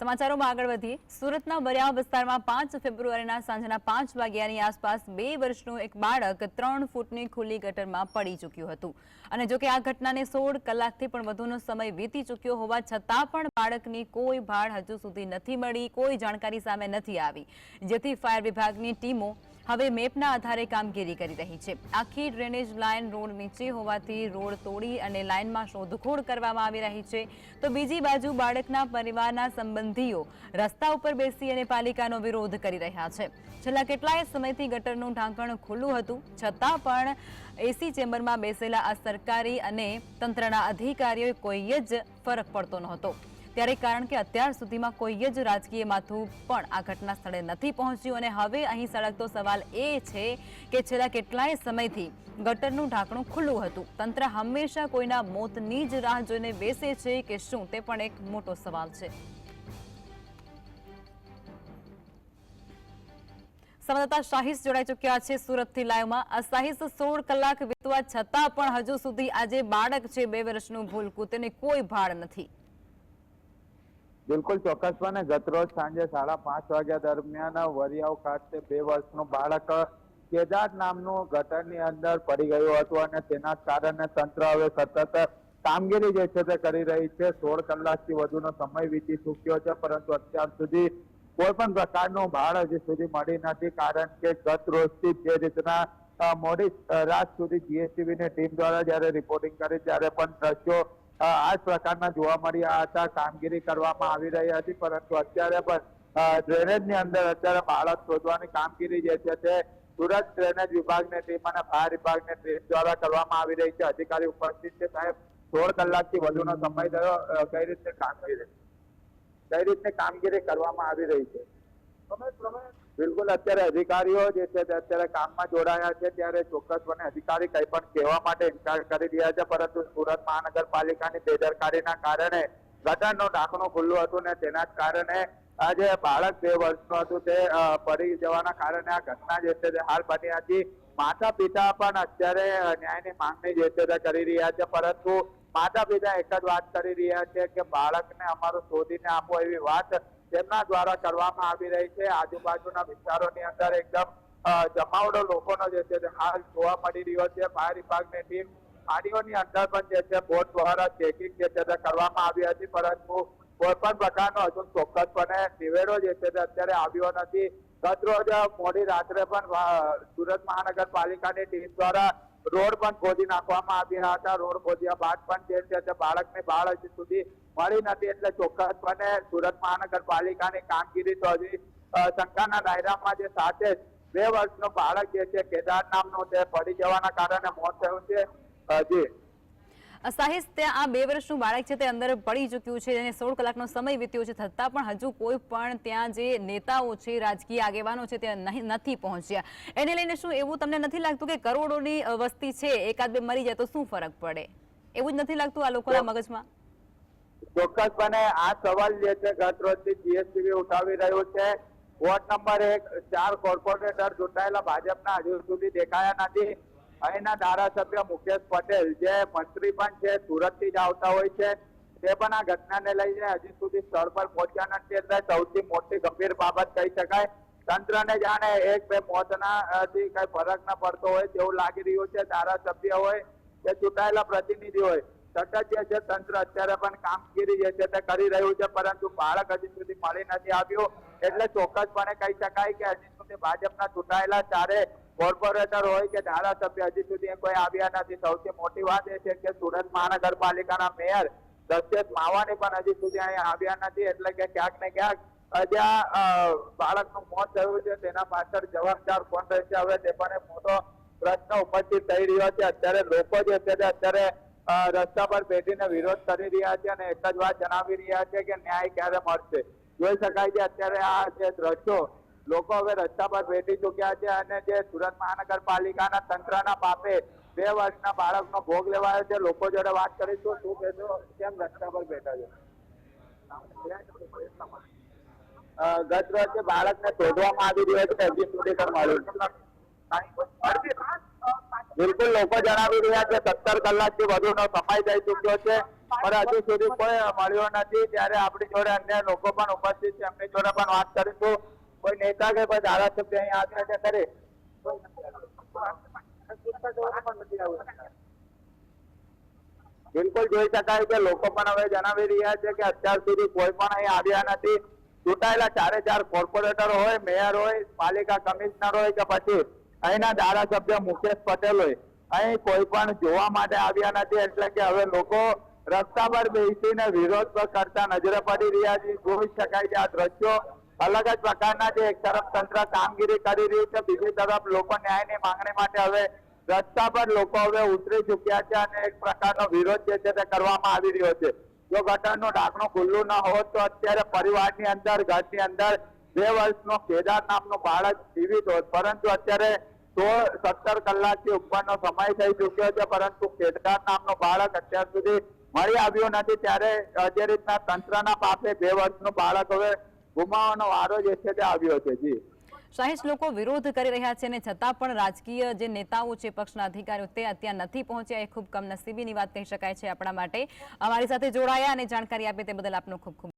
સમાચારોમાં આગળ વધીએ. સુરતના બરિયા વિસ્તારમાં પાંચ ફેબ્રુઆરીના સાંજના પાંચ વાગ્યાની આસપાસ બે વર્ષનું એક બાળક ત્રણ ફૂટની ખુલ્લી ગટરમાં પડી ચૂક્યું હતું. અને જોકે આ ઘટનાને સોળ કલાકથી પણ વધુનો સમય વીતી ચૂક્યો હોવા છતાં પણ બાળકની કોઈ ભાળ હજુ સુધી નથી મળી, કોઈ જાણકારી સામે નથી આવી. જેથી ફાયર વિભાગની ટીમો હવે મેપના આધારે કામગીરી કરી રહી છે. આખી ડ્રેનેજ લાઇન રોડ નીચે હોવાથી રોડ તોડી અને લાઇનમાં શોધખોળ કરવામાં આવી રહી છે. તો બીજી બાજુ બાળકના પરિવારના સંબંધીઓ રસ્તા ઉપર બેસી અને પાલિકાનો વિરોધ કરી રહ્યા છે. છેલ્લા કેટલાય સમયથી ગટરનું ઢાંકણ ખુલ્લું હતું. છતાં પણ એસી ચેમ્બરમાં બેસેલા આ સરકારી અને તંત્રના અધિકારીઓએ કોઈ જ ફરક પડતો નહોતો. ત્યારે કારણ કે અત્યાર સુધીમાં કોઈ જ રાજકીય માથું પણ આ ઘટના સ્થળે નથી પહોંચ્યું અને હવે અહીં સળગતો સવાલ એ છે કે છેલ્લા કેટલાય સમયથી ગટરનું ઢાંકણું ખુલ્લું હતું. તંત્ર હંમેશા કોઈના મોતની જ રાહ જોઈને બેસે છે કે શું તે પણ એક મોટો સવાલ છે. સંવાદદાતા શાહીસ જોડાઈ ચૂક્યા છે સુરતથી લાઈવમાં. આ શાહીસ, સોળ કલાક વીતવા છતાં પણ હજુ સુધી આજે બાળક છે બે વર્ષનું ભૂલકું. તેને કોઈ ભાળ નથી. બિલકુલ ચોક્કસપણે ગતરોજ સાંજે સાડા પાંચ વાગ્યા દરમિયાન વરિયાવ ખાતે બે વર્ષનું બાળક કેદાર નામનું ગટરની અંદર પડી ગયું હતું અને તેના કારણે તંત્ર હવે સતત કામગીરી જે છે તે કરી રહી છે. સોળ કલાકથી વધુનો સમય વીતી ચૂક્યો છે, પરંતુ અત્યાર સુધી કોઈ પણ પ્રકારનું ભાળ હજી સુધી મળી નથી, કારણ કે ગત રોજથી જે રીતના મોડી રાત સુધી જીએસટીવીની ટીમ દ્વારા જ્યારે રિપોર્ટિંગ કરી, ત્યારે પણ દ્રશ્યો આ જ પ્રકારના જોવા મળ્યા હતા. કામગીરી કરવામાં આવી રહી હતી, પરંતુ અત્યારે પણ ડ્રેનેજની અંદર અત્યારે બાળક શોધવાની કામગીરી જે છે તે સુરત ડ્રેનેજ વિભાગની ટીમ અને ફાયર વિભાગની ટીમ દ્વારા કરવામાં આવી રહી છે. અધિકારી ઉપસ્થિત છે. સાહેબ, સોળ કલાકથી વધુનો સમય થયો. કઈ રીતે કામગીરી, કઈ રીતે કામગીરી કરવામાં આવી રહી છે? બિલકુલ, અત્યારે અધિકારીઓ જે છે તે અત્યારે કામમાં જોડાયા છે, ત્યારે ચોક્કસપણે અધિકારી કંઈ પણ કહેવા માટે ઇનકાર કરી રહ્યા છે, પરંતુ સુરત મહાનગરપાલિકાની બેદરકારીના કારણે ગટરનો ઢાંકણું ખુલ્લું હતું ને તેના જ કારણે આ જે બાળક બે વર્ષનું હતું તે પડી જવાના કારણે આ ઘટના જે છે તે હાલ બની હતી. માતા પિતા પણ અત્યારે ન્યાયની માંગણી જે છે તે કરી રહ્યા છે, પરંતુ માતા પિતા એક જ વાત કરી રહ્યા છે કે બાળકને અમારું શોધીને આપો એવી વાત તેમના દ્વારા કરવામાં આવી રહી છે. આજુબાજુના વિસ્તારોની અંદર એકદમ જમાવડો લોકોનો જે છે તે હાલ જોવા મળી રહ્યો છે. ફાયર વિભાગની ટીમ પાણીઓની અંદર પણ જે છે બોટ દ્વારા ચેકિંગ જે છે તે કરવામાં આવી હતી. પરંતુ કોઈ પણ પ્રકારનો હજુ ચોક્કસપણે નિવેડો જે છે તે અત્યારે આવ્યો નથી. ગત રોજ મોડી રાત્રે પણ સુરત મહાનગરપાલિકાની ટીમ દ્વારા રોડ પણ ખોદી નાખવામાં આવ્યા હતા. રોડ ખોદ્યા બાદ પણ જે છે બાળકની બાળ હજી સુધી મળી નથી એટલે ચોક્કસપણે સુરત મહાનગરપાલિકાની કામગીરી તો હજી શંકાના દાયરામાં જે સાથે બે વર્ષનો બાળક જે છે કેદાર નામનો તે પડી જવાના કારણે મોત થયું છે. હજી સાહિસ ત્યાં આ બે વર્ષનું બાળક છે તે અંદર પડી ચૂક્યું છે અને સોળ કલાકનો સમય વીત્યો છે છતાં પણ હજુ કોઈ પણ ત્યાં જે નેતાઓ છે રાજકીય આગેવાનો છે તે નથી પહોંચ્યા. એને લઈને શું એવું તમને નથી લાગતું કે કરોડોની વસ્તી છે એકાદ બે મરી જાય તો શું ફરક પડે? એવું જ નથી લાગતું આ લોકોના મગજમાં? ચોક્કસપણે આ સવાલ જે છે ગત રોજથી જીએસટીવી ઉઠાવી રહ્યો છે. વોર્ડ નંબર એક ચાર કોર્પોરેટર ચૂંટાયેલા ભાજપના હજુ સુધી દેખાયા નથી. અહીંના ધારાસભ્ય મુકેશ પટેલ, જે મંત્રી પણ છે, સુરતથી જ આવતા હોય છે, તે પણ આ ઘટનાને લઈને હજી સુધી સ્થળ પર પહોંચ્યા નથી. એટલે સૌથી મોટી ગંભીર બાબત કહી શકાય, તંત્રને જાણે એક, બે મોતના થી કઈ ફરક ન પડતો હોય તેવું લાગી રહ્યું છે. ધારાસભ્ય હોય કે ચૂંટાયેલા પ્રતિનિધિ હોય, સતત જે છે તંત્ર અત્યારે પણ કામગીરી જે છે તે કરી રહ્યું છે, પરંતુ બાળક હજી સુધી મળી નથી આવ્યું. એટલે ચોક્કસપણે કહી શકાય કે હજી સુધી ભાજપના ચૂંટાયેલા ચારે કોર્પોરેટર હોય કે ધારાસભ્ય, હજી સુધી કોઈ આવ્યા નથી. સૌથી મોટી વાત એ છે કે સુરત મહાનગરપાલિકાના મેયર દશરથ માવાની પણ હજી સુધી અહીંયા આવ્યા નથી. એટલે કે ક્યાંક ને ક્યાંક જ્યાં બાળકનું મોત થયું છે. તેના પાછળ જવાબદાર કોણ રહેશે? હવે તે પણ મોટો પ્રશ્ન ઉપસ્થિત થઈ રહ્યો છે. અત્યારે લોકો જે છે તે અત્યારે રસ્તા પર બેઠીને વિરોધ કરી રહ્યા છે અને એક જ વાત જણાવી રહ્યા છે કે ન્યાય ક્યારે મળશે? જોઈ શકાય છે અત્યારે આ જે દ્રશ્યો લોકો હવે રસ્તા પર બેઠી ચૂક્યા છે અને જે સુરત મહાનગરપાલિકાના તંત્રના પાપે બે વર્ષના બાળકનો ભોગ લેવાયો છે. લોકો જોડે વાત કરીશું. શું કહેશો? કેમ રસ્તા પર બેઠા છે? ગત રોજ બાળકને શોધવામાં આવી રહ્યો છે. બિલકુલ લોકો જણાવી રહ્યા છે, સત્તર કલાકથી વધુનો સમય થઈ ચૂક્યો છે, પણ હજુ સુધી કોઈ મળ્યો નથી. ત્યારે આપણી જોડે અન્ય લોકો પણ ઉપસ્થિત છે. એમની જોડે પણ વાત કરીશું. કોઈ નેતા કે કોઈ ધારાસભ્ય અહીં છે ખરી બિલકુલ જોઈ શકાય કે લોકો પણ હવે જણાવી રહ્યા છે કે અત્યાર સુધી કોઈ પણ અહીં આવ્યા નથી. ચૂંટાયેલા ચારે ચાર કોર્પોરેટર હોય, મેયર હોય, પાલિકા કમિશનર હોય કે પછી અહીંના ધારાસભ્ય મુકેશ પટેલ હોય, અહીં કોઈ પણ જોવા માટે આવ્યા નથી. એટલે કે હવે લોકો રસ્તા પર બેસીને વિરોધ કરતા નજરે પડી રહ્યા છે. જોઈ શકાય છે આ દ્રશ્યો અલગ જ પ્રકારના જે એક તરફ તંત્ર કામગીરી કરી રહ્યું છે, બીજી તરફ લોકો ન્યાયની માંગણી માટે હવે રસ્તા પર લોકો હવે ઉતરી ચુક્યા છે અને એક પ્રકારનો વિરોધ જે છે તે કરવામાં આવી રહ્યો છે. જો ગટરનું ઢાંકણું ખુલ્લું ન હોત તો અત્યારે પરિવારની અંદર, ઘરની અંદર બે વર્ષનો કેદાર નામનો બાળક જીવિત હોત. પરંતુ અત્યારે સોળ, સત્તર કલાકથી ઉપરનો સમય થઈ ચુક્યો છે, પરંતુ કેદાર નામનો બાળક અત્યાર સુધી મળી આવ્યો નથી. ત્યારે જે રીતના તંત્રના પાપે બે વર્ષનું બાળક હવે ગુમાવવાનો વારો જે છે તે આવ્યો છે, જી. શાહીશ લોકો વિરોધ કરી રહ્યા છે અને છતાં પણ રાજકીય જે નેતાઓ છે, પક્ષના અધિકારીઓ તે અત્યારે નથી પહોંચ્યા. એ ખૂબ કમનસીબીની વાત કહી શકાય છે આપણા માટે. અમારી સાથે જોડાયા અને જાણકારી આપી તે બદલ આપનો ખૂબ ખૂબ